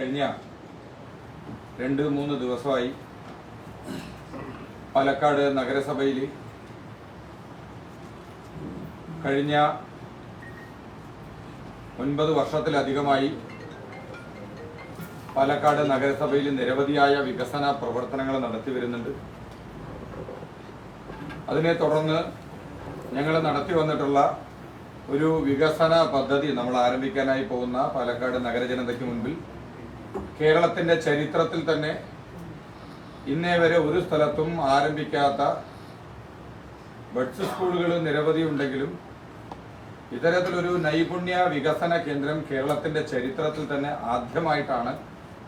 കഴിഞ്ഞ രണ്ട് മൂന്ന് ദിവസമായി പാലക്കാട് നഗരസഭയിൽ കഴിഞ്ഞ ഒൻപത് വർഷത്തിലധികമായി പാലക്കാട് നഗരസഭയിൽ നിരവധിയായ വികസന പ്രവർത്തനങ്ങൾ നടത്തി വരുന്നുണ്ട്. അതിനെ തുടർന്ന് ഞങ്ങൾ നടത്തി വന്നിട്ടുള്ള ഒരു വികസന പദ്ധതി നമ്മൾ ആരംഭിക്കാനായി പോകുന്ന പാലക്കാട് നഗരജനതയ്ക്ക് മുൻപിൽ കേരളത്തിന്റെ ചരിത്രത്തിൽ തന്നെ ഇന്നേ വരെ ഒരു സ്ഥലത്തും ആരംഭിക്കാത്ത ബഡ്സ് സ്കൂളുകൾ നിരവധി ഉണ്ടെങ്കിലും ഇത്തരത്തിലൊരു നൈപുണ്യ വികസന കേന്ദ്രം കേരളത്തിന്റെ ചരിത്രത്തിൽ തന്നെ ആദ്യമായിട്ടാണ്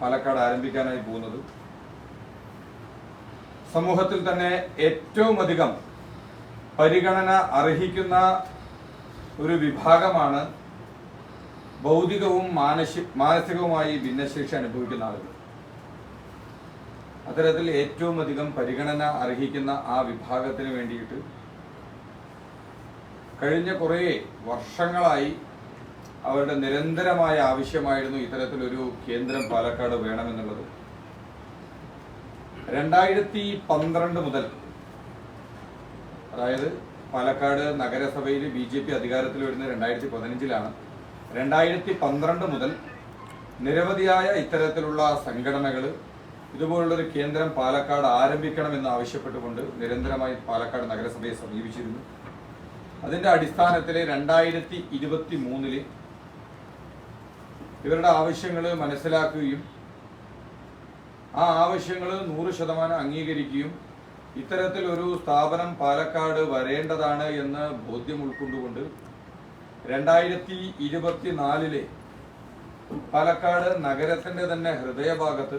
പാലക്കാട് ആരംഭിക്കാനായി പോകുന്നത്. സമൂഹത്തിൽ തന്നെ ഏറ്റവും അധികം പരിഗണന അർഹിക്കുന്ന ഒരു വിഭാഗമാണ് ഭൗതികവും മാനസി മാനസികവുമായി ഭിന്നശേഷി അനുഭവിക്കുന്ന ആളുകൾ. അത്തരത്തിൽ ഏറ്റവും അധികം പരിഗണന അർഹിക്കുന്ന ആ വിഭാഗത്തിന് വേണ്ടിയിട്ട് കഴിഞ്ഞ കുറേ വർഷങ്ങളായി അവരുടെ നിരന്തരമായ ആവശ്യമായിരുന്നു ഇത്തരത്തിലൊരു കേന്ദ്രം പാലക്കാട് വേണമെന്നുള്ളത്. രണ്ടായിരത്തി പന്ത്രണ്ട് മുതൽ അതായത് പാലക്കാട് നഗരസഭയിൽ ബി ജെ പി അധികാരത്തിൽ വരുന്നത് രണ്ടായിരത്തി പതിനഞ്ചിലാണ് രണ്ടായിരത്തി പന്ത്രണ്ട് മുതൽ നിരവധിയായ ഇത്തരത്തിലുള്ള സംഘടനകൾ ഇതുപോലുള്ളൊരു കേന്ദ്രം പാലക്കാട് ആരംഭിക്കണമെന്ന് ആവശ്യപ്പെട്ടുകൊണ്ട് നിരന്തരമായി പാലക്കാട് നഗരസഭയെ സമീപിച്ചിരുന്നു. അതിന്റെ അടിസ്ഥാനത്തിൽ രണ്ടായിരത്തി ഇരുപത്തി മൂന്നിൽ ഇവരുടെ ആവശ്യങ്ങൾ മനസ്സിലാക്കുകയും ആ ആവശ്യങ്ങൾ നൂറ് ശതമാനം അംഗീകരിക്കുകയും ഇത്തരത്തിൽ ഒരു സ്ഥാപനം പാലക്കാട് വരേണ്ടതാണ് എന്ന് ബോധ്യം ഉൾക്കൊണ്ടുകൊണ്ട് രണ്ടായിരത്തി ഇരുപത്തിനാലിലെ പാലക്കാട് നഗരത്തിന്റെ തന്നെ ഹൃദയഭാഗത്ത്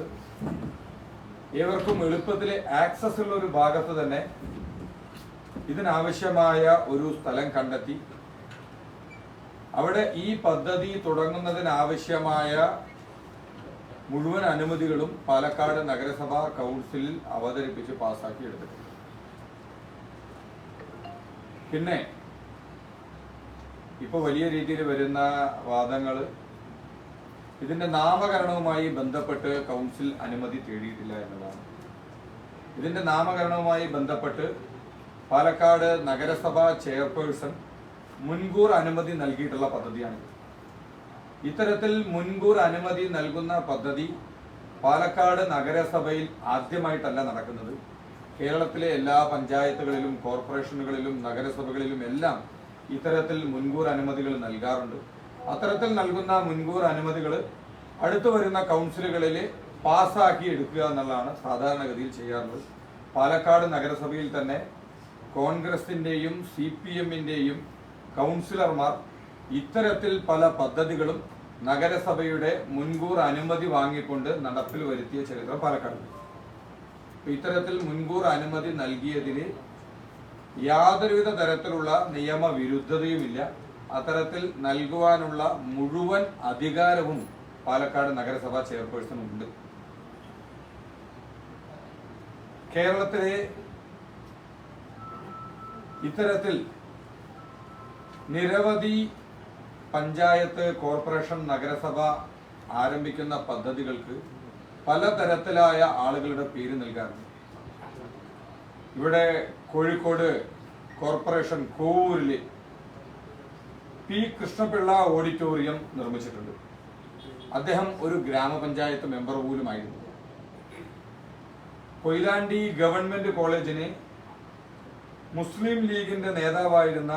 ഏവർക്കും എളുപ്പത്തിൽ ആക്സസ് ഉള്ള ഒരു ഭാഗത്ത് തന്നെ ഇതിനാവശ്യമായ ഒരു സ്ഥലം കണ്ടെത്തി. അവിടെ ഈ പദ്ധതി തുടങ്ങുന്നതിനാവശ്യമായ മുഴുവൻ അനുമതികളും പാലക്കാട് നഗരസഭാ കൗൺസിലിൽ അവതരിപ്പിച്ച് പാസാക്കി എടുത്തിട്ടുണ്ട് പിന്നെ ഇപ്പൊ വലിയ രീതിയിൽ വരുന്ന വാദങ്ങൾ ഇതിന്റെ നാമകരണവുമായി ബന്ധപ്പെട്ട് കൗൺസിൽ അനുമതി തേടിയിട്ടില്ല എന്നതാണ്. ഇതിന്റെ നാമകരണവുമായി ബന്ധപ്പെട്ട് പാലക്കാട് നഗരസഭ ചെയർപേഴ്സൺ മുൻകൂർ അനുമതി നൽകിയിട്ടുള്ള പദ്ധതിയാണിത് ഇത്തരത്തിൽ മുൻകൂർ അനുമതി നൽകുന്ന പദ്ധതി പാലക്കാട് നഗരസഭയിൽ ആദ്യമായിട്ടല്ല നടക്കുന്നത്. കേരളത്തിലെ എല്ലാ പഞ്ചായത്തുകളിലും കോർപ്പറേഷനുകളിലും നഗരസഭകളിലും എല്ലാം ഇത്തരത്തിൽ മുൻകൂർ അനുമതികൾ നൽകാറുണ്ട്. അത്തരത്തിൽ നൽകുന്ന മുൻകൂർ അനുമതികൾ അടുത്തു വരുന്ന കൗൺസിലുകളിൽ പാസ്സാക്കി എടുക്കുക എന്നുള്ളതാണ് സാധാരണഗതിയിൽ ചെയ്യാറുള്ളത്. പാലക്കാട് നഗരസഭയിൽ തന്നെ കോൺഗ്രസിന്റെയും സി പി എമ്മിന്റെയും കൗൺസിലർമാർ ഇത്തരത്തിൽ പല പദ്ധതികളും നഗരസഭയുടെ മുൻകൂർ അനുമതി വാങ്ങിക്കൊണ്ട് നടപ്പിൽ വരുത്തിയ ചരിത്രം പാലക്കാടുണ്ട്. അപ്പൊ ഇത്തരത്തിൽ മുൻകൂർ അനുമതി നൽകിയതിന് യാതൊരുവിധ തരത്തിലുള്ള നിയമവിരുദ്ധതയുമില്ല. അത്തരത്തിൽ നൽകുവാനുള്ള മുഴുവൻ അധികാരവും പാലക്കാട് നഗരസഭാ ചെയർപേഴ്സണുണ്ട് കേരളത്തിലെ ഇത്തരത്തിൽ നിരവധി പഞ്ചായത്ത് കോർപ്പറേഷൻ നഗരസഭ ആരംഭിക്കുന്ന പദ്ധതികൾക്ക് പലതരത്തിലായ ആളുകളുടെ പേര് നൽകാറുണ്ട്. ഇവിടെ കോഴിക്കോട് കോർപ്പറേഷൻ കോവൂരിൽ പി കൃഷ്ണപിള്ള ഓഡിറ്റോറിയം നിർമ്മിച്ചിട്ടുണ്ട്. അദ്ദേഹം ഒരു ഗ്രാമപഞ്ചായത്ത് മെമ്പർ പോലുമായിരുന്നു. കൊയിലാണ്ടി ഗവൺമെന്റ് കോളേജിന് മുസ്ലിം ലീഗിന്റെ നേതാവായിരുന്ന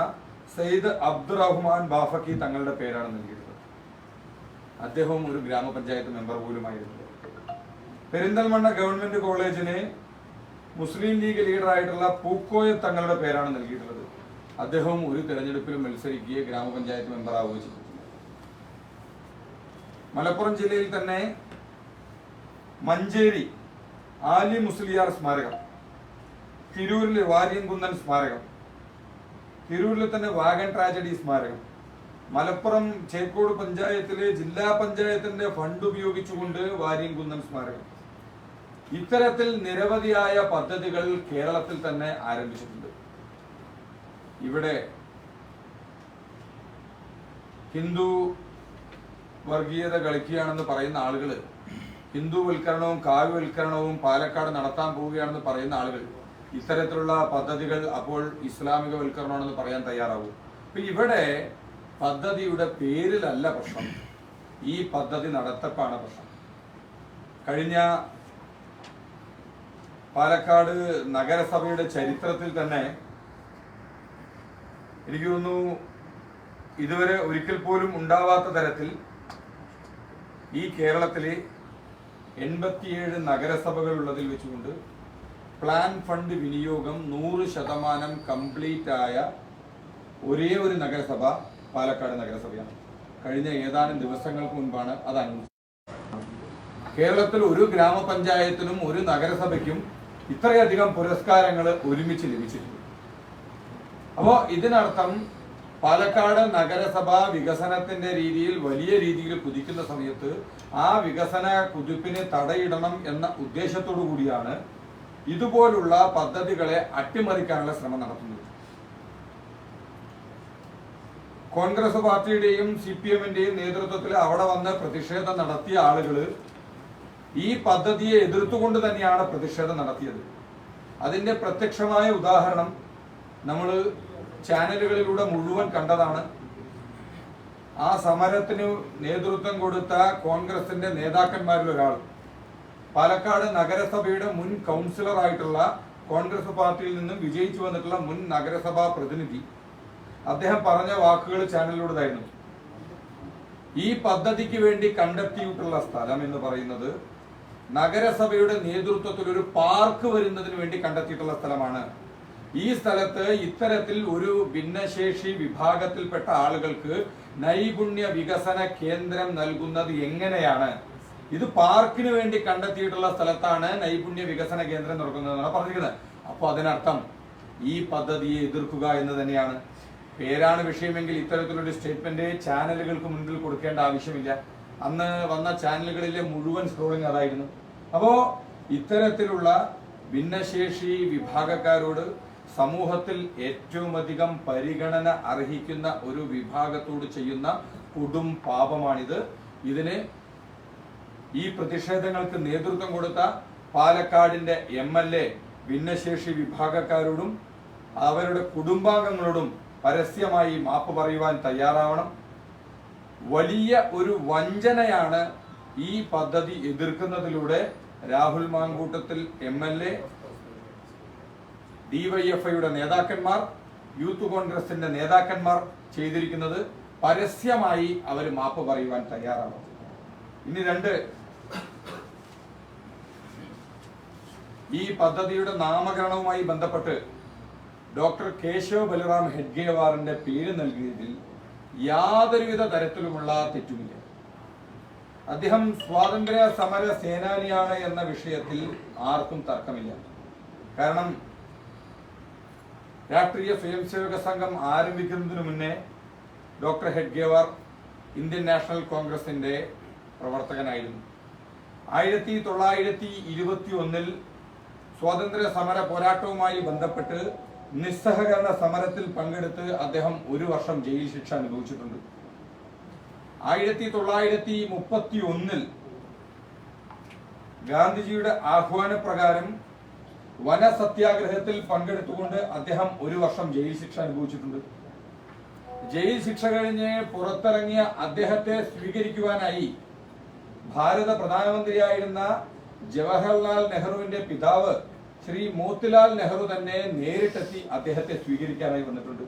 സയ്യിദ് അബ്ദുറഹ്മാൻ ബാഫക്കി തങ്ങളുടെ പേരാണ് നൽകിയിരുന്നത് അദ്ദേഹവും ഒരു ഗ്രാമപഞ്ചായത്ത് മെമ്പർ പോലുമായിരുന്നു. പെരിന്തൽമണ്ണ ഗവൺമെന്റ് കോളേജിന് മുസ്ലിം ലീഗ് ലീഡറായിട്ടുള്ള പൂക്കോയ തങ്ങളുടെ പേരാണ് നൽകിയിട്ടുള്ളത്. അദ്ദേഹവും ഒരു തെരഞ്ഞെടുപ്പിൽ മത്സരിക്കുകയും ഗ്രാമപഞ്ചായത്ത് മെമ്പറാവുകയും ചെയ്തു. മലപ്പുറം ജില്ലയിൽ തന്നെ മഞ്ചേരി ആലി മുസ്ലിയാർ സ്മാരകം തിരൂരിലെ വാര്യംകുന്നൻ സ്മാരകം തിരൂരിലെ തന്നെ വാഗൻ ട്രാജഡി സ്മാരകം മലപ്പുറം ചേക്കോട് പഞ്ചായത്തിലെ ജില്ലാ പഞ്ചായത്തിന്റെ ഫണ്ട് ഉപയോഗിച്ചുകൊണ്ട് വാര്യംകുന്നൻ സ്മാരകം ഇത്തരത്തിൽ നിരവധിയായ പദ്ധതികൾ കേരളത്തിൽ തന്നെ ആരംഭിച്ചിട്ടുണ്ട്. ഇവിടെ ഹിന്ദു വർഗീയത കളിക്കുകയാണെന്ന് പറയുന്ന ആളുകൾ ഹിന്ദുവൽക്കരണവും കാവ്യവൽക്കരണവും പാലക്കാട് നടത്താൻ പോവുകയാണെന്ന് പറയുന്ന ആളുകൾ ഇത്തരത്തിലുള്ള പദ്ധതികൾ അപ്പോൾ ഇസ്ലാമിക വൽക്കരണമാണെന്ന് പറയാൻ തയ്യാറാവും. അപ്പൊ ഇവിടെ പദ്ധതിയുടെ പേരിലല്ല പ്രശ്നം. ഈ പദ്ധതി നടത്തപ്പാണ് പ്രശ്നം. കഴിഞ്ഞ പാലക്കാട് നഗരസഭയുടെ ചരിത്രത്തിൽ തന്നെ എനിക്ക് തോന്നുന്നു ഇതുവരെ ഒരിക്കൽ പോലും ഉണ്ടാവാത്ത തരത്തിൽ ഈ കേരളത്തിലെ എൺപത്തിയേഴ് നഗരസഭകൾ ഉള്ളതിൽ വെച്ചുകൊണ്ട് പ്ലാൻ ഫണ്ട് വിനിയോഗം നൂറ് ശതമാനം കംപ്ലീറ്റ് ആയ ഒരേ ഒരു നഗരസഭ പാലക്കാട് നഗരസഭയാണ്. കഴിഞ്ഞ ഏതാനും ദിവസങ്ങൾക്ക് മുൻപാണ് അത് അനുഭവിച്ചത് കേരളത്തിൽ ഒരു ഗ്രാമപഞ്ചായത്തിനും ഒരു നഗരസഭയ്ക്കും ഇത്രയധികം പുരസ്കാരങ്ങൾ ഒരുമിച്ച് ലഭിച്ചിട്ടുണ്ട്. അപ്പോ ഇതിനർത്ഥം പാലക്കാട് നഗരസഭ വികസനത്തിന്റെ രീതിയിൽ വലിയ രീതിയിൽ കുതിക്കുന്ന സമയത്ത് ആ വികസന കുതിപ്പിന് തടയിടണം എന്ന ഉദ്ദേശത്തോടു കൂടിയാണ് ഇതുപോലുള്ള പദ്ധതികളെ അട്ടിമറിക്കാനുള്ള ശ്രമം നടത്തുന്നത്. കോൺഗ്രസ് പാർട്ടിയുടെയും സി പി എമ്മിന്റെയും നേതൃത്വത്തിൽ അവിടെ വന്ന് പ്രതിഷേധം നടത്തിയ ആളുകൾ ഈ പദ്ധതിയെ എതിർത്തുകൊണ്ട് തന്നെയാണ് പ്രതിഷേധം നടത്തിയത്. അതിന്റെ പ്രത്യക്ഷമായ ഉദാഹരണം നമ്മൾ ചാനലുകളിലൂടെ മുഴുവൻ കണ്ടതാണ്. ആ സമരത്തിന് നേതൃത്വം കൊടുത്ത കോൺഗ്രസിന്റെ നേതാക്കന്മാരിൽ ഒരാൾ. പാലക്കാട് നഗരസഭയുടെ മുൻ കൗൺസിലർ ആയിട്ടുള്ള കോൺഗ്രസ് പാർട്ടിയിൽ നിന്നും വിജയിച്ചു വന്നിട്ടുള്ള മുൻ നഗരസഭാ പ്രതിനിധി. അദ്ദേഹം പറഞ്ഞ വാക്കുകൾ ചാനലിലൂടെതായിരുന്നു ഈ പദ്ധതിക്ക് വേണ്ടി കണ്ടെത്തിയിട്ടുള്ള സ്ഥലം എന്ന് പറയുന്നത് നഗരസഭയുടെ നേതൃത്വത്തിൽ ഒരു പാർക്ക് വരുന്നതിന് വേണ്ടി കണ്ടെത്തിയിട്ടുള്ള സ്ഥലമാണ്. ഈ സ്ഥലത്ത് ഇത്തരത്തിൽ ഒരു ഭിന്നശേഷി വിഭാഗത്തിൽപ്പെട്ട ആളുകൾക്ക് നൈപുണ്യ വികസന കേന്ദ്രം നൽകുന്നത് എങ്ങനെയാണ്? ഇത് പാർക്കിന് വേണ്ടി കണ്ടെത്തിയിട്ടുള്ള സ്ഥലത്താണ് നൈപുണ്യ വികസന കേന്ദ്രം തുറക്കുന്നതെന്നാണ് പറഞ്ഞിരിക്കുന്നത്. അപ്പോൾ അതിനർത്ഥം ഈ പദ്ധതിയെ എതിർക്കുക എന്ന് തന്നെയാണ്. പേരാണ് വിഷയമെങ്കിൽ ഇത്തരത്തിലൊരു സ്റ്റേറ്റ്മെന്റ് ചാനലുകൾക്ക് മുന്നിൽ കൊടുക്കേണ്ട ആവശ്യമില്ല. അന്ന് വന്ന ചാനലുകളിലെ മുഴുവൻ സ്ക്രോളിംഗ് അതായിരുന്നു. അപ്പോ ഇത്തരത്തിലുള്ള ഭിന്നശേഷി വിഭാഗക്കാരോട് സമൂഹത്തിൽ ഏറ്റവും അധികം പരിഗണന അർഹിക്കുന്ന ഒരു വിഭാഗത്തോട് ചെയ്യുന്ന കൊടും പാപമാണിത്. ഇതിന് ഈ പ്രതിഷേധങ്ങൾക്ക് നേതൃത്വം കൊടുത്ത പാലക്കാടിന്റെ എം എൽ എ ഭിന്നശേഷി വിഭാഗക്കാരോടും അവരുടെ കുടുംബാംഗങ്ങളോടും പരസ്യമായി മാപ്പ് പറയുവാൻ തയ്യാറാവണം. വലിയ ഒരു വഞ്ചനയാണ് ഈ പദ്ധതി എതിർക്കുന്നതിലൂടെ Rahul Mamkootathil M L A ഡിവൈഎഫ്ഐയുടെ നേതാക്കന്മാർ യൂത്ത് കോൺഗ്രസിന്റെ നേതാക്കന്മാർ ചെയ്തിരിക്കുന്നത് പരസ്യമായി അവർ മാപ്പ് പറയുവാൻ തയ്യാറാണ്. ഇനി രണ്ട് ഈ പദ്ധതിയുടെ നാമകരണവുമായി ബന്ധപ്പെട്ട് ഡോക്ടർ കേശവ് ബലറാം ഹെഡ്ഗേവാറിന്റെ പേര് നൽകിയതിൽ യാതൊരുവിധ തരത്തിലുമുള്ള തെറ്റുമില്ല. അദ്ദേഹം സ്വാതന്ത്ര്യ സമര സേനാനിയാണ് എന്ന വിഷയത്തിൽ ആർക്കും തർക്കമില്ല. കാരണം രാഷ്ട്രീയ സ്വയംസേവക സംഘം ആരംഭിക്കുന്നതിനു മുന്നേ ഡോക്ടർ ഹെഡ്ഗേവാർ ഇന്ത്യൻ നാഷണൽ കോൺഗ്രസിന്റെ പ്രവർത്തകനായിരുന്നു. ആയിരത്തി തൊള്ളായിരത്തി ഇരുപത്തി ഒന്നിൽ സ്വാതന്ത്ര്യ സമര പോരാട്ടവുമായി ബന്ധപ്പെട്ട് നിസ്സഹകരണ സമരത്തിൽ പങ്കെടുത്ത് അദ്ദേഹം ഒരു വർഷം ജയിൽ ശിക്ഷ അനുഭവിച്ചിട്ടുണ്ട്. ആയിരത്തി തൊള്ളായിരത്തി മുപ്പത്തി ഒന്നിൽ ഗാന്ധിജിയുടെ ആഹ്വാനപ്രകാരം വനസത്യാഗ്രഹത്തിൽ പങ്കെടുത്തുകൊണ്ട് അദ്ദേഹം ഒരു വർഷം ജയിൽ ശിക്ഷ അനുഭവിച്ചിട്ടുണ്ട്. ജയിൽ ശിക്ഷ കഴിഞ്ഞ് പുറത്തിറങ്ങിയ അദ്ദേഹത്തെ സ്വീകരിക്കുവാനായി ഭാരത പ്രധാനമന്ത്രിയായിരുന്ന ജവഹർലാൽ നെഹ്റുവിന്റെ പിതാവ് ശ്രീ മോത്തിലാൽ നെഹ്റു തന്നെ നേരിട്ടെത്തി അദ്ദേഹത്തെ സ്വീകരിക്കാനായി വന്നിട്ടുണ്ട്.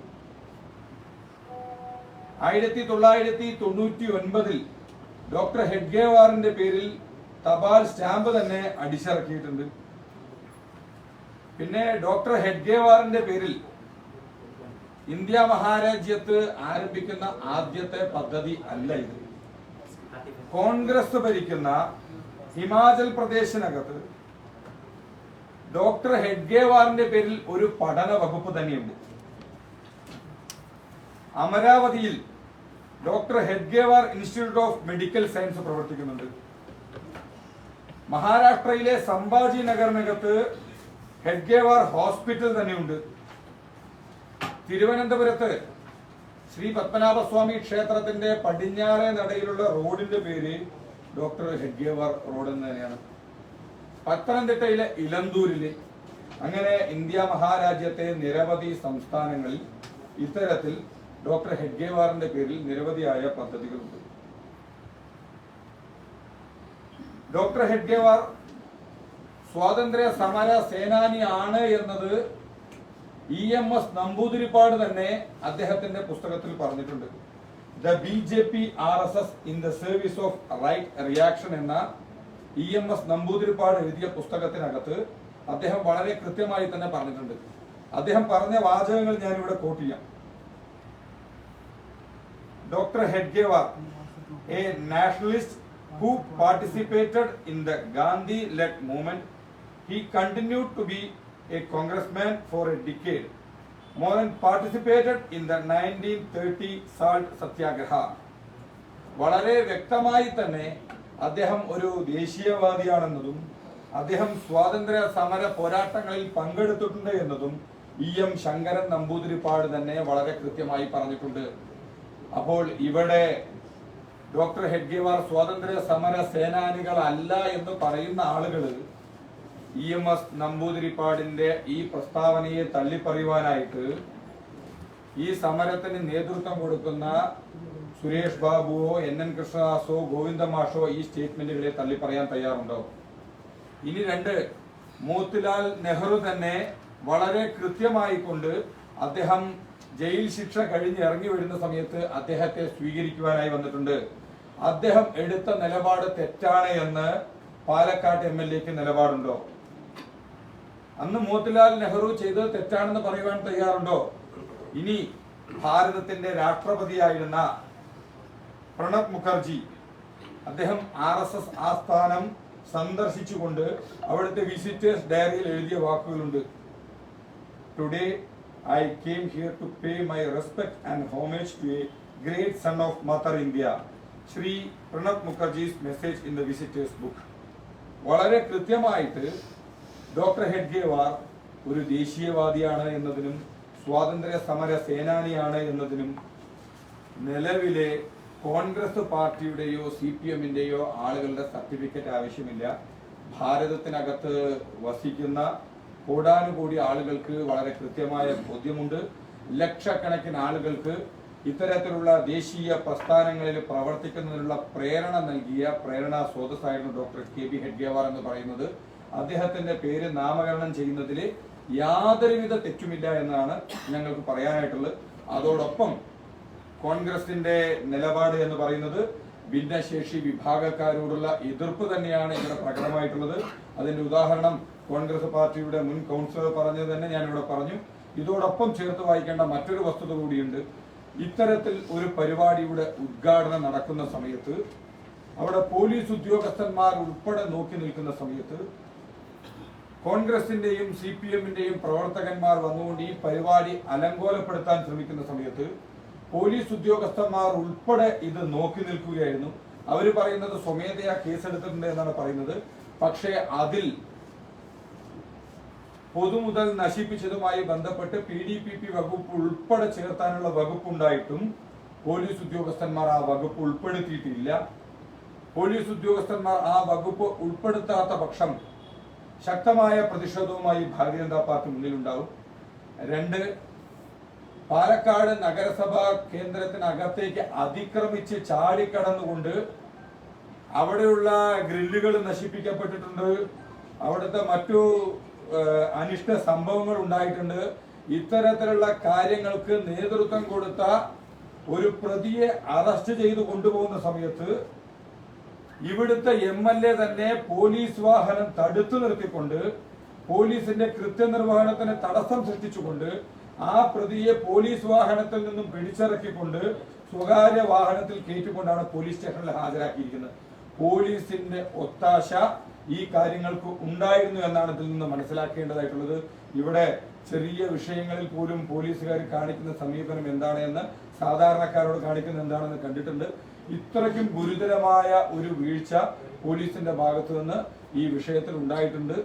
ആയിരത്തി തൊള്ളായിരത്തി തൊണ്ണൂറ്റി ഒൻപതിൽ ഡോക്ടർ ഹെഡ്ഗേവാറിന്റെ പേരിൽ തപാൽ സ്റ്റാമ്പ് തന്നെ അടിച്ചിറക്കിയിട്ടുണ്ട്. പിന്നെ ഡോക്ടർ ഹെഡ്ഗേവാറിന്റെ പേരിൽ ഇന്ത്യ മഹാരാജ്യത്ത് ആരംഭിക്കുന്ന ആദ്യത്തെ പദ്ധതി അല്ല ഇത്. കോൺഗ്രസ് ഭരിക്കുന്ന ഹിമാചൽ പ്രദേശിനകത്ത് ഡോക്ടർ ഹെഡ്ഗേവാറിന്റെ പേരിൽ ഒരു പഠന വകുപ്പ് തന്നെയുണ്ട്. അമരാവതിയിൽ doctor Hedgewar institute of medical science പ്രവർത്തിക്കുന്നുണ്ട്. മഹാരാഷ്ട്രയിലെ സംഭാജി നഗറിനകത്ത് ഹെഡ്ഗേവാർ ഹോസ്പിറ്റൽ തന്നെയുണ്ട്. തിരുവനന്തപുരത്ത് ശ്രീ പത്മനാഭസ്വാമി ക്ഷേത്രത്തിന്റെ പടിഞ്ഞാറേ നടയിലുള്ള റോഡിന്റെ പേര് ഡോക്ടർ ഹെഡ്ഗേവാർ റോഡ് എന്ന് തന്നെയാണ്. പത്തനംതിട്ടയിലെ ഇലന്തൂരിൽ അങ്ങനെ ഇന്ത്യ മഹാരാജ്യത്തെ നിരവധി സംസ്ഥാനങ്ങളിൽ ഇത്തരത്തിൽ ഡോക്ടർ ഹെഡ്ഗേവാറിന്റെ പേരിൽ നിരവധിയായ പദ്ധതികളുണ്ട്. ഡോക്ടർ ഹെഡ്ഗേവാർ സ്വാതന്ത്ര്യ സമര സേനാനിയാണ് എന്നത് ഇ എം എസ് നമ്പൂതിരിപ്പാട് തന്നെ അദ്ദേഹത്തിന്റെ പുസ്തകത്തിൽ പറഞ്ഞിട്ടുണ്ട്. The B J P R S S in the service of right reaction എന്ന ഇ എം എസ് നമ്പൂതിരിപ്പാട് എഴുതിയ പുസ്തകത്തിനകത്ത് അദ്ദേഹം വളരെ കൃത്യമായി തന്നെ പറഞ്ഞിട്ടുണ്ട്. അദ്ദേഹം പറഞ്ഞ വാചകങ്ങൾ ഞാൻ ഇവിടെ കോട്ട് ചെയ്യാം. Doctor Hedgewar a nationalist who participated in the Gandhi led movement he continue to be a Congress man for a decade more than participated in the nineteen thirty salt Satyagraha വളരെ വ്യക്തമായി തന്നെ അദ്ദേഹം ഒരു ദേശീയവാദിയാണെന്നതും അദ്ദേഹം സ്വാതന്ത്ര്യ സമര പോരാട്ടങ്ങളിൽ പങ്കെടുത്തിട്ടുണ്ട് എന്നതും ഇ എം ശങ്കരൻ നമ്പൂതിരിപ്പാട് തന്നെ വളരെ കൃത്യമായി പറഞ്ഞിട്ടുണ്ട്. അപ്പോൾ ഇവിടെ ഡോക്ടർ ഹെഡ്ഗേവാർ സ്വാതന്ത്ര്യ സമര സേനാനികളല്ല എന്ന് പറയുന്ന ആളുകൾ ഇ എം എസ് നമ്പൂതിരിപ്പാടിന്റെ ഈ പ്രസ്താവനയെ തള്ളിപ്പറയുവാനായിട്ട് ഈ സമരത്തിന് നേതൃത്വം കൊടുക്കുന്ന സുരേഷ് ബാബുവോ എൻ. എൻ. കൃഷ്ണദാസോ ഗോവിന്ദമാഷോ ഈ സ്റ്റേറ്റ്മെന്റുകളെ തള്ളിപ്പറയാൻ തയ്യാറുണ്ടോ? ഇനി രണ്ട് മോത്തിലാൽ നെഹ്റു തന്നെ വളരെ കൃത്യമായി കൊണ്ട് അദ്ദേഹം ജയിൽ ശിക്ഷ കഴിഞ്ഞ് ഇറങ്ങി വരുന്ന സമയത്ത് അദ്ദേഹത്തെ സ്വീകരിക്കുവാനായി വന്നിട്ടുണ്ട്. അദ്ദേഹം എടുത്ത നിലപാട് തെറ്റാണ് എന്ന് പാലക്കാട് എം എൽ എക്ക് നിലപാടുണ്ടോ? അന്ന് മോത്തിലാൽ നെഹ്റു ചെയ്തത് തെറ്റാണെന്ന് പറയുവാൻ തയ്യാറുണ്ടോ? ഇനി ഭാരതത്തിന്റെ രാഷ്ട്രപതിയായിരുന്ന പ്രണബ് മുഖർജി. അദ്ദേഹം ആർ എസ് എസ് ആസ്ഥാനം സന്ദർശിച്ചുകൊണ്ട് അവിടുത്തെ വിസിറ്റേഴ്സ് ഡയറിയിൽ എഴുതിയ വാക്കുകളുണ്ട്. Today I came here to pay my respect and homage to a great son of mother India Shri Pranab Mukherjee's message in the visitors book വളരെ കൃത്യമായിട്ട് ഡോക്ടർ ഹെഡ്ഗേവാർ ഒരു ദേശീയവാദിയാണ് എന്നതിനും സ്വാതന്ത്ര്യ സമര സേനാനിയാണ് എന്നതിനും നിലവിലെ കോൺഗ്രസ് പാർട്ടിയുടെയോ സി പി എമ്മിന്റെയോ ആളുകളുടെ സർട്ടിഫിക്കറ്റ് ആവശ്യമില്ല. ഭാരതത്തിനകത്ത് വസിക്കുന്ന കോടാനുകൂടി ആളുകൾക്ക് വളരെ കൃത്യമായ ബോധ്യമുണ്ട്. ലക്ഷക്കണക്കിന് ആളുകൾക്ക് ഇത്തരത്തിലുള്ള ദേശീയ പ്രസ്ഥാനങ്ങളിൽ പ്രവർത്തിക്കുന്നതിനുള്ള പ്രേരണ നൽകിയ പ്രേരണ സ്രോതസ്സായിരുന്നു ഡോക്ടർ കെ ബി ഹെഡ്ഗേവാർ എന്ന് പറയുന്നത്. അദ്ദേഹത്തിന്റെ പേര് നാമകരണം ചെയ്യുന്നതിൽ യാതൊരുവിധ തെറ്റുമില്ല എന്നാണ് ഞങ്ങൾക്ക് പറയാനായിട്ടുള്ളത്. അതോടൊപ്പം കോൺഗ്രസിന്റെ നിലപാട് എന്ന് പറയുന്നത് ഭിന്നശേഷി വിഭാഗക്കാരോടുള്ള എതിർപ്പ് തന്നെയാണ് ഇവിടെ പ്രകടമായിട്ടുള്ളത്. അതിന്റെ ഉദാഹരണം കോൺഗ്രസ് പാർട്ടിയുടെ മുൻ കൗൺസിലർ പറഞ്ഞത് തന്നെ ഞാനിവിടെ പറഞ്ഞു. ഇതോടൊപ്പം ചേർത്ത് വായിക്കേണ്ട മറ്റൊരു വസ്തുത കൂടിയുണ്ട്. ഇത്തരത്തിൽ ഒരു പരിപാടിയുടെ ഉദ്ഘാടനം നടക്കുന്ന സമയത്ത് അവിടെ പോലീസ് ഉദ്യോഗസ്ഥന്മാർ ഉൾപ്പെടെ നോക്കി നിൽക്കുന്ന സമയത്ത് കോൺഗ്രസിന്റെയും സി പി എമ്മിന്റെയും പ്രവർത്തകന്മാർ വന്നുകൊണ്ട് ഈ പരിപാടി അലങ്കോലപ്പെടുത്താൻ ശ്രമിക്കുന്ന സമയത്ത് പോലീസ് ഉദ്യോഗസ്ഥന്മാർ ഉൾപ്പെടെ ഇത് നോക്കി നിൽക്കുകയായിരുന്നു. അവർ പറയുന്നത് സ്വമേധയാ കേസെടുത്തിട്ടുണ്ട് എന്നാണ് പറയുന്നത്. പക്ഷേ അതിൽ പൊതുമുതൽ നശിപ്പിച്ചതുമായി ബന്ധപ്പെട്ട് പി ഡി പി പി വകുപ്പ് ഉൾപ്പെടെ ചേർത്താനുള്ള വകുപ്പുണ്ടായിട്ടും പോലീസ് ഉദ്യോഗസ്ഥന്മാർ ആ വകുപ്പ് ഉൾപ്പെടുത്തിയിട്ടില്ല. പോലീസ് ഉദ്യോഗസ്ഥന്മാർ ആ വകുപ്പ് ഉൾപ്പെടുത്താത്ത പക്ഷം ശക്തമായ പ്രതിഷേധവുമായി ഭാരതീയ ജനതാ പാർട്ടി മുന്നിലുണ്ടാവും. രണ്ട് പാലക്കാട് നഗരസഭാ കേന്ദ്രത്തിനകത്തേക്ക് അതിക്രമിച്ച് ചാടിക്കടന്നുകൊണ്ട് അവിടെയുള്ള ഗ്രില്ലുകൾ നശിപ്പിക്കപ്പെട്ടിട്ടുണ്ട്. അവിടുത്തെ മറ്റു അനിഷ്ട സംഭവങ്ങൾ ഉണ്ടായിട്ടുണ്ട്. ഇത്തരത്തിലുള്ള കാര്യങ്ങൾക്ക് നേതൃത്വം കൊടുത്ത ഒരു പ്രതിയെ അറസ്റ്റ് ചെയ്ത് കൊണ്ടുപോകുന്ന സമയത്ത് ഇവിടുത്തെ എം എൽ എ തന്നെ പോലീസ് വാഹനം തടുത്തു നിർത്തിക്കൊണ്ട് പോലീസിന്റെ കൃത്യനിർവഹണത്തിന് തടസ്സം സൃഷ്ടിച്ചുകൊണ്ട് ആ പ്രതിയെ പോലീസ് വാഹനത്തിൽ നിന്നും പിടിച്ചിറക്കിക്കൊണ്ട് സ്വകാര്യ വാഹനത്തിൽ കയറ്റിക്കൊണ്ടാണ് പോലീസ് സ്റ്റേഷനിൽ ഹാജരാക്കിയിരിക്കുന്നത്. പോലീസിന്റെ ഒത്താശ ഈ കാര്യങ്ങൾക്ക് ഉണ്ടായിരുന്നു എന്നാണ് ഇതിൽ നിന്ന് മനസ്സിലാക്കേണ്ടതായിട്ടുള്ളത്. ഇവിടെ ചെറിയ വിഷയങ്ങളിൽ പോലും പോലീസുകാർ കാണിക്കുന്ന സമീപനം എന്താണ് എന്ന് സാധാരണക്കാരോട് കാണിക്കുന്ന എന്താണെന്ന് കണ്ടിട്ടുണ്ട്. ഇത്രയ്ക്കും ഗുരുതരമായ ഒരു വീഴ്ച പോലീസിന്റെ ഭാഗത്തു നിന്ന് ഈ വിഷയത്തിൽ ഉണ്ടായിട്ടുണ്ട്.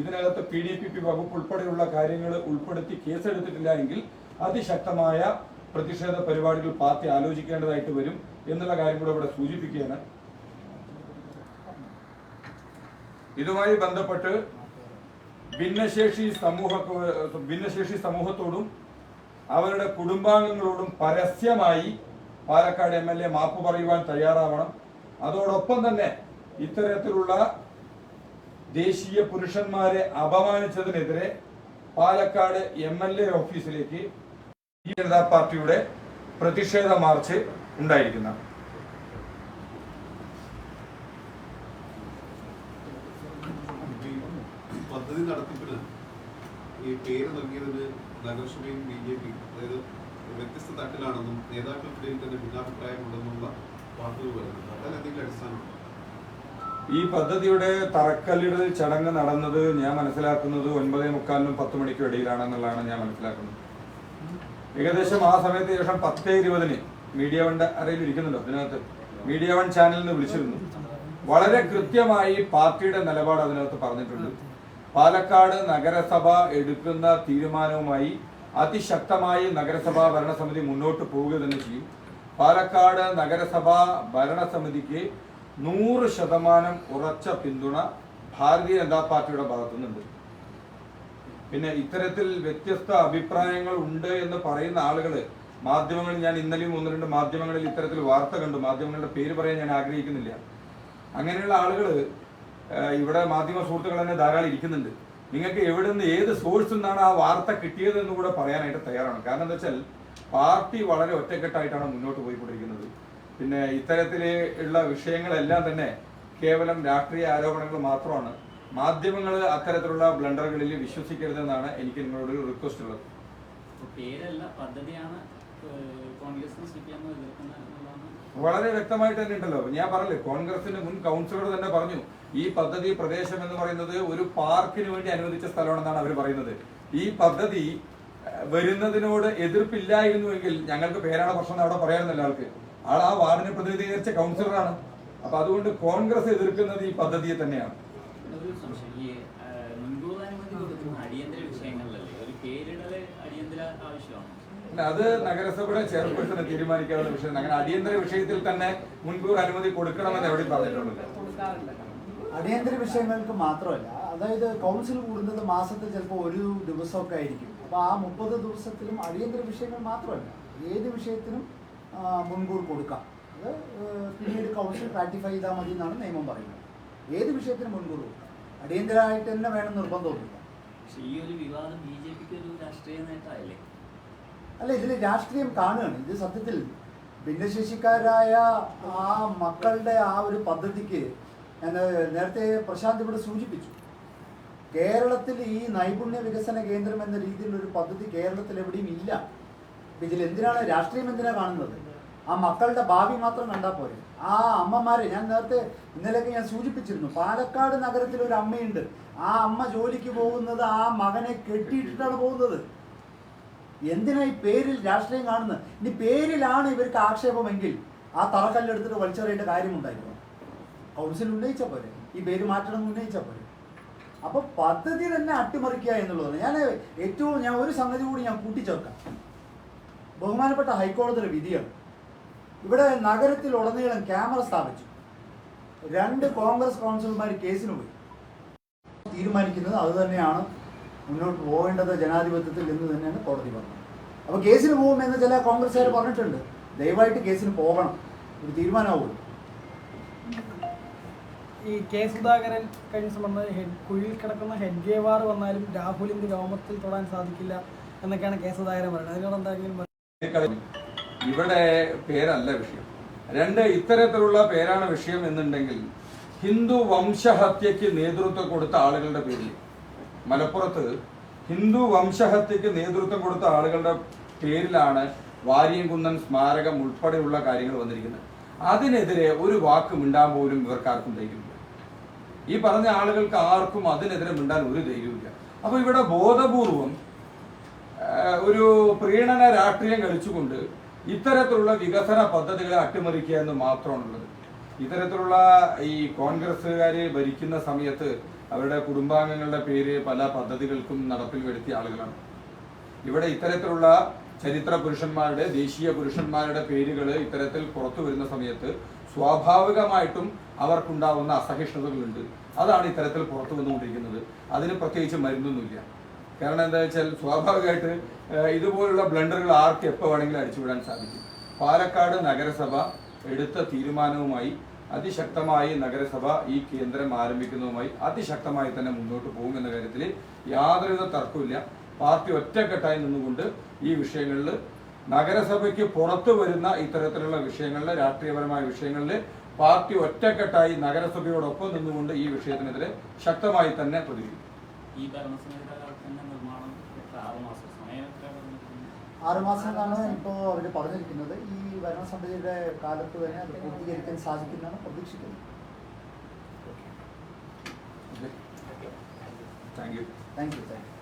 ഇതിനകത്ത് പി ഡി പി പി വകുപ്പ് ഉൾപ്പെടെയുള്ള കാര്യങ്ങൾ ഉൾപ്പെടുത്തി കേസെടുത്തിട്ടില്ല എങ്കിൽ അതിശക്തമായ പ്രതിഷേധ പരിപാടികൾ പാർട്ടി ആലോചിക്കേണ്ടതായിട്ട് വരും എന്നുള്ള കാര്യം കൂടെ ഇവിടെ സൂചിപ്പിക്കുകയാണ്. ഇതുമായി ബന്ധപ്പെട്ട് ഭിന്നശേഷി സമൂഹ ഭിന്നശേഷി സമൂഹത്തോടും അവരുടെ കുടുംബാംഗങ്ങളോടും പരസ്യമായി പാലക്കാട് എം എൽ എ മാപ്പ് പറയുവാൻ തയ്യാറാവണം. അതോടൊപ്പം തന്നെ ഇത്തരത്തിലുള്ള ദേശീയ പുരുഷന്മാരെ അപമാനിച്ചതിനെതിരെ പാലക്കാട് എം എൽ എ ഓഫീസിലേക്ക് ജനതാ പാർട്ടിയുടെ പ്രതിഷേധ മാർച്ച് ഉണ്ടായിരിക്കുന്നു. പദ്ധതി നടത്തിപ്പിന് ഈ പേര് നൽകിയതിന് നഗരസഭയും ബി ജെ പി അതായത് വ്യത്യസ്ത തട്ടിലാണെന്നും നേതാക്കൾക്കിടയിൽ തന്നെ ഭിന്നാഭിപ്രായമുണ്ടെന്നുള്ള വാർത്തകൾ വരുന്നുണ്ട്. അതിലെന്തെങ്കിലും അടിസ്ഥാനമുണ്ടോ? ഈ പദ്ധതിയുടെ തറക്കല്ലിടൽ ചടങ്ങ് നടന്നത് ഞാൻ മനസ്സിലാക്കുന്നത് ഒൻപതേ മുക്കാലിനും പത്ത് മണിക്കും ഇടയിലാണെന്നുള്ളതാണ് ഞാൻ മനസ്സിലാക്കുന്നത്. ഏകദേശം ആ സമയത്ത് ശേഷം പത്തേ ഇരുപതിന് മീഡിയ വണ്ടെ അറിയിൽ ഇരിക്കുന്നുണ്ടോ അതിനകത്ത്? മീഡിയ വൺ ചാനലിൽ നിന്ന് വിളിച്ചിരുന്നു. വളരെ കൃത്യമായി പാർട്ടിയുടെ നിലപാട് അതിനകത്ത് പറഞ്ഞിട്ടുണ്ട്. പാലക്കാട് നഗരസഭ എടുക്കുന്ന തീരുമാനവുമായി അതിശക്തമായി നഗരസഭാ ഭരണസമിതി മുന്നോട്ട് പോവുക തന്നെ ചെയ്യും. പാലക്കാട് നഗരസഭാ ഭരണസമിതിക്ക് നൂറ് ശതമാനം ഉറച്ച പിന്തുണ ഭാരതീയ ജനതാ പാർട്ടിയുടെ ഭാഗത്തുനിന്നുണ്ട്. പിന്നെ ഇത്തരത്തിൽ വ്യത്യസ്ത അഭിപ്രായങ്ങൾ ഉണ്ട് എന്ന് പറയുന്ന ആളുകൾ മാധ്യമങ്ങളിൽ ഞാൻ ഇന്നലെയും ഒന്ന് രണ്ട് മാധ്യമങ്ങളിൽ ഇത്തരത്തിൽ വാർത്ത കണ്ടു. മാധ്യമങ്ങളുടെ പേര് പറയാൻ ഞാൻ ആഗ്രഹിക്കുന്നില്ല. അങ്ങനെയുള്ള ആളുകൾ ഇവിടെ മാധ്യമ സുഹൃത്തുക്കൾ തന്നെ ധാരാളം ഇരിക്കുന്നുണ്ട്. നിങ്ങൾക്ക് എവിടെ നിന്ന് ഏത് സോഴ്സിൽ നിന്നാണ് ആ വാർത്ത കിട്ടിയതെന്ന് കൂടെ പറയാനായിട്ട് തയ്യാറാണ്. കാരണം എന്താ വെച്ചാൽ പാർട്ടി വളരെ ഒറ്റക്കെട്ടായിട്ടാണ് മുന്നോട്ട് പോയിക്കൊണ്ടിരിക്കുന്നത്. പിന്നെ ഇത്തരത്തിൽ ഉള്ള വിഷയങ്ങളെല്ലാം തന്നെ കേവലം രാഷ്ട്രീയ ആരോപണങ്ങൾ മാത്രമാണ്. മാധ്യമങ്ങൾ അത്തരത്തിലുള്ള ബ്ലണ്ടറുകളിൽ വിശ്വസിക്കരുതെന്നാണ് എനിക്ക് നിങ്ങളോട് റിക്വസ്റ്റ് ഉള്ളത്. വളരെ വ്യക്തമായിട്ട് തന്നെ ഉണ്ടല്ലോ. ഞാൻ പറഞ്ഞില്ലേ കോൺഗ്രസിന്റെ മുൻ കൗൺസിലർ തന്നെ പറഞ്ഞു ഈ പദ്ധതി പ്രദേശം എന്ന് പറയുന്നത് ഒരു പാർക്കിന് വേണ്ടി അനുവദിച്ച സ്ഥലമാണെന്നാണ് അവർ പറയുന്നത്. ഈ പദ്ധതി വരുന്നതിനോട് എതിർപ്പില്ലായിരുന്നുവെങ്കിൽ ഞങ്ങൾക്ക് പേരാണ് പ്രശ്നം അവിടെ പറയാറുണ്ടല്ലോ ആൾക്ക്. ആൾ ആ വാർഡിനെ പ്രതിനിധീകരിച്ച കൗൺസിലറാണ്. അപ്പൊ അതുകൊണ്ട് കോൺഗ്രസ് എതിർക്കുന്നത് ഈ പദ്ധതിയെ തന്നെയാണ്. അത് നഗരസഭയുടെ ചെയർപേഴ്സൺ തീരുമാനിക്കാവുന്ന വിഷയം. അങ്ങനെ അടിയന്തര വിഷയത്തിൽ തന്നെ മുൻകൂർ അനുമതി കൊടുക്കണമെന്ന് എവിടെ പറഞ്ഞിട്ടുള്ളത് അടിയന്തര വിഷയങ്ങൾക്ക് മാത്രമല്ല അതായത് കൗൺസിൽ കൂടുന്നത് മാസത്തിൽ ചിലപ്പോൾ ഒരു ദിവസമൊക്കെ ആയിരിക്കും. അപ്പോൾ ആ മുപ്പത് ദിവസത്തിലും അടിയന്തര വിഷയങ്ങൾ മാത്രമല്ല. ഏത് വിഷയത്തിനും മുൻകൂർ കൊടുക്കാം. അത് പിന്നീട് കൗൺസിൽ റാറ്റിഫൈ ചെയ്താൽ മതി എന്നാണ് നിയമം പറയുന്നത്. ഏത് വിഷയത്തിന് മുൻകൂർ കൊടുക്കാം. അടിയന്തരമായിട്ട് തന്നെ വേണം നിർബന്ധമൊന്നുമില്ല. പക്ഷേ ഈ ഒരു വിവാദം ബി ജെ പിക്ക് ഒരു രാഷ്ട്രീയ നേട്ടമല്ലേ അല്ല ഇതിൽ രാഷ്ട്രീയം കാണുകയാണ്. ഇത് സത്യത്തിൽ ഭിന്നശേഷിക്കാരായ ആ മക്കളുടെ ആ ഒരു പദ്ധതിക്ക് ഞാൻ നേരത്തെ പ്രശാന്ത് ഇവിടെ സൂചിപ്പിച്ചു. കേരളത്തിൽ ഈ നൈപുണ്യ വികസന കേന്ദ്രം എന്ന രീതിയിലുള്ള ഒരു പദ്ധതി കേരളത്തിൽ എവിടെയും ഇല്ല. ഇതിൽ എന്തിനാണ് രാഷ്ട്രീയം എന്തിനാണ് കാണുന്നത്? ആ മക്കളുടെ ഭാവി മാത്രം കണ്ടാൽ പോരെ. ആ അമ്മമാരെ ഞാൻ നേരത്തെ ഇന്നലെയൊക്കെ ഞാൻ സൂചിപ്പിച്ചിരുന്നു. പാലക്കാട് നഗരത്തിൽ ഒരു അമ്മയുണ്ട്. ആ അമ്മ ജോലിക്ക് പോകുന്നത് ആ മകനെ കെട്ടിയിട്ടിട്ടാണ് പോകുന്നത്. എന്തിനാ ഈ പേരിൽ രാഷ്ട്രീയം കാണുന്നത്? ഇനി പേരിലാണ് ഇവർക്ക് ആക്ഷേപമെങ്കിൽ ആ തറക്കല്ലെടുത്തിട്ട് വലിച്ചെറിയേണ്ട കാര്യമുണ്ടായിരുന്നു. കൗൺസിൽ ഉന്നയിച്ച പോരെ ഈ പേര് മാറ്റണം എന്ന് ഉന്നയിച്ച പോരെ അപ്പൊ പദ്ധതി തന്നെ അട്ടിമറിക്കുക എന്നുള്ളതാണ് ഞാൻ ഏറ്റവും ഞാൻ ഒരു സംഗതി കൂടി ഞാൻ കൂട്ടിച്ചേർക്കാം. ബഹുമാനപ്പെട്ട ഹൈക്കോടതിയുടെ വിധിയാണ്. ഇവിടെ നഗരത്തിൽ ഉടനീളം ക്യാമറ സ്ഥാപിച്ചു. രണ്ട് കോൺഗ്രസ് കൗൺസിലർമാർ കേസിന് പോയി. തീരുമാനിക്കുന്നത് അത് തന്നെയാണ്. മുന്നോട്ട് പോകേണ്ടത് ജനാധിപത്യത്തിൽ എന്ന് തന്നെയാണ് കോടതി പറഞ്ഞത്. അപ്പോൾ കേസിന് പോകുമെന്ന് ചില കോൺഗ്രസ്സുകാർ പറഞ്ഞിട്ടുണ്ട്. ദയവായിട്ട് കേസിന് പോകണം. ഒരു തീരുമാനമാവുള്ളൂ ഈ കെ സുധാകരൻ കഴിഞ്ഞ ദിവസം പറഞ്ഞത് ഹെഡ് കുഴിയിൽ കിടക്കുന്ന ഹെഡ് ഗേവാർ വന്നാലും രാഹുലിന്റെ രോമത്തിൽ തൊടാൻ സാധിക്കില്ല എന്നൊക്കെയാണ് കെ സുധാകരൻ പറയുന്നത്. അതിനോട് എന്തെങ്കിലും പറ- ഇവിടെ പേരല്ല വിഷയം. രണ്ട് ഇത്തരത്തിലുള്ള പേരാണ് വിഷയം എന്നുണ്ടെങ്കിൽ ഹിന്ദു വംശഹത്യക്ക് നേതൃത്വം കൊടുത്ത ആളുകളുടെ പേരിൽ മലപ്പുറത്ത് ഹിന്ദു വംശഹത്യക്ക് നേതൃത്വം കൊടുത്ത ആളുകളുടെ പേരിലാണ് വാരിയംകുന്നൻ സ്മാരകം ഉൾപ്പെടെയുള്ള കാര്യങ്ങൾ വന്നിരിക്കുന്നത്. അതിനെതിരെ ഒരു വാക്ക് മിണ്ടാൻ പോലും ഇവർക്കാർക്കും ധൈര്യമില്ല. ഈ പറഞ്ഞ ആളുകൾക്ക് ആർക്കും അതിനെതിരെ മിണ്ടാൻ ഒരു ധൈര്യമില്ല അപ്പോൾ ഇവിടെ ബോധപൂർവം ഒരു പ്രീണന രാഷ്ട്രീയം കളിച്ചുകൊണ്ട് ഇത്തരത്തിലുള്ള വികസന പദ്ധതികളെ അട്ടിമറിക്കുക എന്ന് മാത്രമാണുള്ളത്. ഇത്തരത്തിലുള്ള ഈ കോൺഗ്രസ്സുകാർ ഭരിക്കുന്ന സമയത്ത് അവരുടെ കുടുംബാംഗങ്ങളുടെ പേര് പല പദ്ധതികൾക്കും നടപ്പിൽ വരുത്തിയ ആളുകളാണ്. ഇവിടെ ഇത്തരത്തിലുള്ള ചരിത്ര പുരുഷന്മാരുടെ ദേശീയ പുരുഷന്മാരുടെ പേരുകൾ ഇത്തരത്തിൽ പുറത്തു വരുന്ന സമയത്ത് സ്വാഭാവികമായിട്ടും അവർക്കുണ്ടാവുന്ന അസഹിഷ്ണുതകളുണ്ട്. അതാണ് ഇത്തരത്തിൽ പുറത്തു വന്നുകൊണ്ടിരിക്കുന്നത്. അതിന് പ്രത്യേകിച്ച് മരുന്നൊന്നുമില്ല. കാരണം എന്താ വെച്ചാൽ സ്വാഭാവികമായിട്ട് ഇതുപോലുള്ള ബ്ലണ്ടറുകൾ ആർക്ക് എപ്പോൾ വേണമെങ്കിലും അടിച്ചുവിടാൻ സാധിക്കും. പാലക്കാട് നഗരസഭ എടുത്ത തീരുമാനവുമായി അതിശക്തമായി നഗരസഭ ഈ കേന്ദ്രം ആരംഭിക്കുന്നതുമായി അതിശക്തമായി തന്നെ മുന്നോട്ട് പോകും എന്ന കാര്യത്തിൽ യാതൊരുവിധ തർക്കമില്ല പാർട്ടി ഒറ്റക്കെട്ടായി നിന്നുകൊണ്ട് ഈ വിഷയങ്ങളിൽ നഗരസഭയ്ക്ക് പുറത്തു വരുന്ന ഇത്തരത്തിലുള്ള വിഷയങ്ങളിൽ രാഷ്ട്രീയപരമായ വിഷയങ്ങളിൽ പാർട്ടി ഒറ്റക്കെട്ടായി നഗരസഭയോടൊപ്പം നിന്നുകൊണ്ട് ഈ വിഷയത്തിനെതിരെ ശക്തമായി തന്നെ പ്രതികരിക്കും. ഈ ഭരണസമിതിയുടെ ആറുമാസം എന്നാണ് ഇപ്പോൾ അവർ പറഞ്ഞിരിക്കുന്നത്. ഈ ഭരണസമിതിയുടെ കാലത്ത് തന്നെ അത് പൂർത്തീകരിക്കാൻ സാധിക്കുന്നതാണ് പ്രതീക്ഷിക്കുന്നത്. Thank you thank you thank you